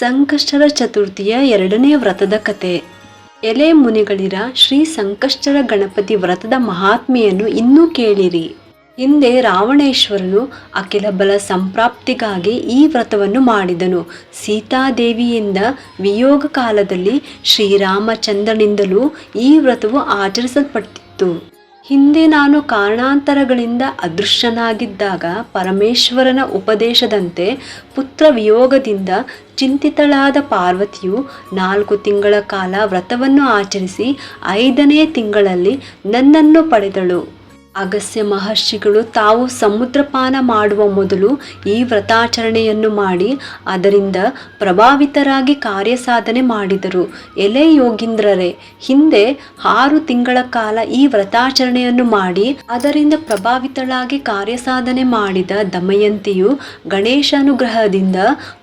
ಸಂಕಷ್ಟರ ಚತುರ್ಥಿಯ ಎರಡನೇ ವ್ರತದ ಕತೆ. ಎಲೆ ಮುನಿಗಳಿರ ಶ್ರೀ ಸಂಕಷ್ಟರ ಗಣಪತಿ ವ್ರತದ ಮಹಾತ್ಮೆಯನ್ನು ಇನ್ನೂ ಕೇಳಿರಿ. ಹಿಂದೆ ರಾವಣೇಶ್ವರನು ಅಖಿಲ ಬಲ ಸಂಪ್ರಾಪ್ತಿಗಾಗಿ ಈ ವ್ರತವನ್ನು ಮಾಡಿದನು. ಸೀತಾದೇವಿಯಿಂದ ವಿಯೋಗ ಕಾಲದಲ್ಲಿ ಶ್ರೀರಾಮಚಂದ್ರನಿಂದಲೂ ಈ ವ್ರತವು ಆಚರಿಸಲ್ಪಟ್ಟಿತ್ತು. ಹಿಂದೆ ನಾನು ಕಾರಣಾಂತರಗಳಿಂದ ಅದೃಶ್ಯನಾಗಿದ್ದಾಗ ಪರಮೇಶ್ವರನ ಉಪದೇಶದಂತೆ ಪುತ್ರ ವಿಯೋಗದಿಂದ ಚಿಂತಿತಳಾದ ಪಾರ್ವತಿಯು ನಾಲ್ಕು ತಿಂಗಳ ಕಾಲ ವ್ರತವನ್ನು ಆಚರಿಸಿ ಐದನೇ ತಿಂಗಳಲ್ಲಿ ನನ್ನನ್ನು ಪಡೆದಳು. ಅಗಸ್ತ್ಯ ಮಹರ್ಷಿಗಳು ತಾವು ಸಮುದ್ರಪಾನ ಮಾಡುವ ಮೊದಲು ಈ ವ್ರತಾಚರಣೆಯನ್ನು ಮಾಡಿ ಅದರಿಂದ ಪ್ರಭಾವಿತರಾಗಿ ಕಾರ್ಯಸಾಧನೆ ಮಾಡಿದರು. ಎಲೆ ಯೋಗೀಂದ್ರರೇ, ಹಿಂದೆ ಆರು ತಿಂಗಳ ಕಾಲ ಈ ವ್ರತಾಚರಣೆಯನ್ನು ಮಾಡಿ ಅದರಿಂದ ಪ್ರಭಾವಿತಳಾಗಿ ಕಾರ್ಯಸಾಧನೆ ಮಾಡಿದ ದಮಯಂತಿಯು ಗಣೇಶಾನುಗ್ರಹದಿಂದ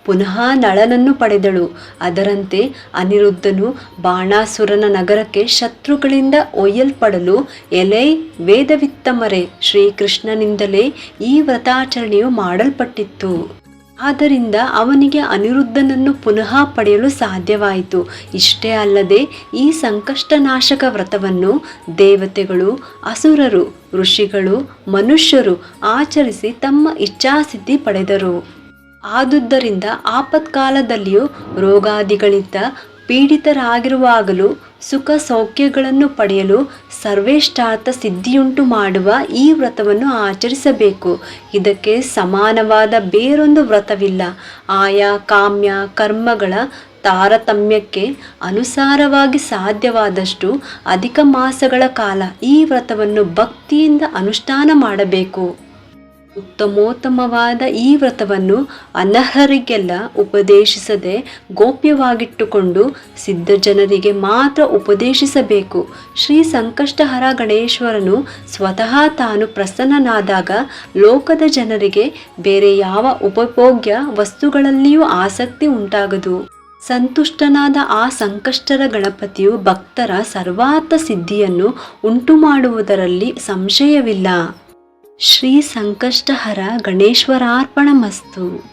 ಪುನಃ ನಳನನ್ನು ಪಡೆದಳು. ಅದರಂತೆ ಅನಿರುದ್ಧನು ಬಾಣಾಸುರನ ನಗರಕ್ಕೆ ಶತ್ರುಗಳಿಂದ ಒಯ್ಯಲ್ಪಡಲು, ಎಲೆ ವೇದವಿತ್ತಮರೆ, ಶ್ರೀಕೃಷ್ಣನಿಂದಲೇ ಈ ವ್ರತಾಚರಣೆಯು ಮಾಡಲ್ಪಟ್ಟಿತ್ತು. ಆದ್ದರಿಂದ ಅವನಿಗೆ ಅನಿರುದ್ಧನನ್ನು ಪುನಃ ಪಡೆಯಲು ಸಾಧ್ಯವಾಯಿತು. ಇಷ್ಟೇ ಅಲ್ಲದೆ ಈ ಸಂಕಷ್ಟನಾಶಕ ವ್ರತವನ್ನು ದೇವತೆಗಳು, ಅಸುರರು, ಋಷಿಗಳು, ಮನುಷ್ಯರು ಆಚರಿಸಿ ತಮ್ಮ ಇಚ್ಛಾಸಿದ್ಧಿ ಪಡೆದರು. ಆದುದರಿಂದ ಆಪತ್ಕಾಲದಲ್ಲಿಯೂ ರೋಗಾದಿಗಳಿಂದ ಪೀಡಿತರಾಗಿರುವಾಗಲೂ ಸುಖ ಸೌಖ್ಯಗಳನ್ನು ಪಡೆಯಲು ಸರ್ವೇಷ್ಟಾರ್ಥ ಸಿದ್ಧಿಯುಂಟು ಮಾಡುವ ಈ ವ್ರತವನ್ನು ಆಚರಿಸಬೇಕು. ಇದಕ್ಕೆ ಸಮಾನವಾದ ಬೇರೊಂದು ವ್ರತವಿಲ್ಲ. ಆಯಾ ಕಾಮ್ಯ ಕರ್ಮಗಳ ತಾರತಮ್ಯಕ್ಕೆ ಅನುಸಾರವಾಗಿ ಸಾಧ್ಯವಾದಷ್ಟು ಅಧಿಕ ಮಾಸಗಳ ಕಾಲ ಈ ವ್ರತವನ್ನು ಭಕ್ತಿಯಿಂದ ಅನುಷ್ಠಾನ ಮಾಡಬೇಕು. ಉತ್ತಮೋತ್ತಮವಾದ ಈ ವ್ರತವನ್ನು ಅನರ್ಹರಿಗೆಲ್ಲ ಉಪದೇಶಿಸದೆ ಗೋಪ್ಯವಾಗಿಟ್ಟುಕೊಂಡು ಸಿದ್ಧ ಜನರಿಗೆ ಮಾತ್ರ ಉಪದೇಶಿಸಬೇಕು. ಶ್ರೀ ಸಂಕಷ್ಟಹರ ಗಣೇಶ್ವರನು ಸ್ವತಃ ತಾನು ಪ್ರಸನ್ನನಾದಾಗ ಲೋಕದ ಜನರಿಗೆ ಬೇರೆ ಯಾವ ಉಪಭೋಗ್ಯ ವಸ್ತುಗಳಲ್ಲಿಯೂ ಆಸಕ್ತಿ ಉಂಟಾಗದು. ಸಂತುಷ್ಟನಾದ ಆ ಸಂಕಷ್ಟರ ಗಣಪತಿಯು ಭಕ್ತರ ಸರ್ವಾರ್ಥ ಸಿದ್ಧಿಯನ್ನು ಉಂಟುಮಾಡುವುದರಲ್ಲಿ ಸಂಶಯವಿಲ್ಲ. ಶ್ರೀ ಸಂಕಷ್ಟಹರ ಗಣೇಶ್ವರಾರ್ಪಣಮಸ್ತು.